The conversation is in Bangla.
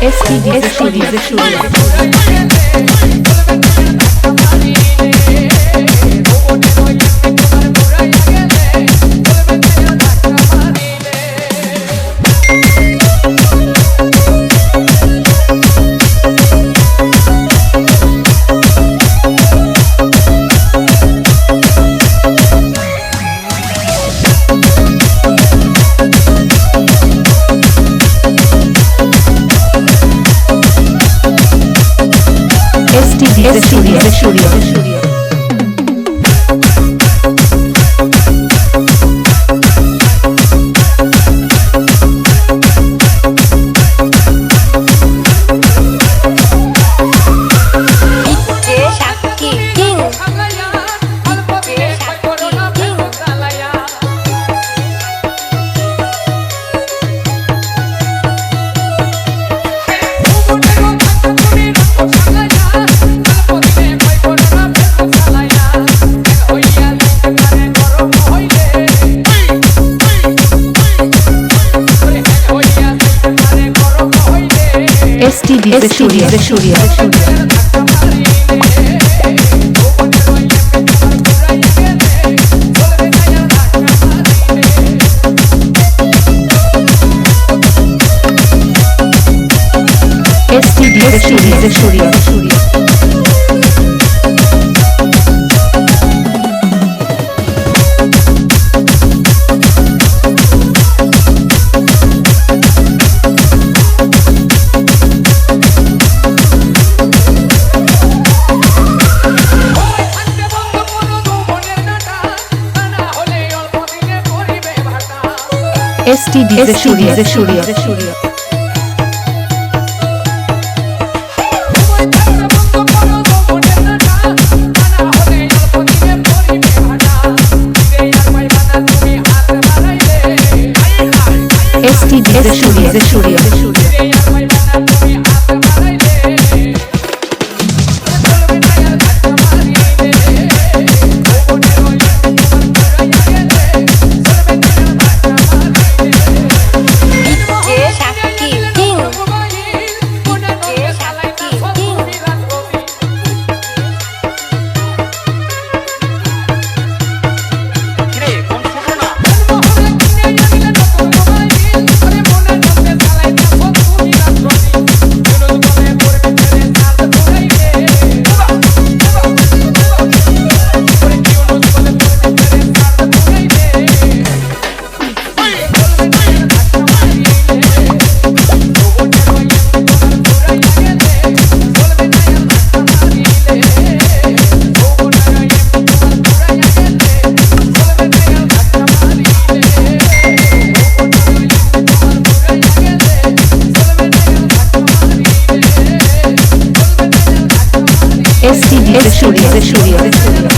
SPG Studio. Estudios. Estudios. Estudios. S T D J সরিয়া সরিয়া এসটি ডিজে সরিয়া সরিয়া S T D S T D studio studio S T D studio studio 在树林，在树林，在树林。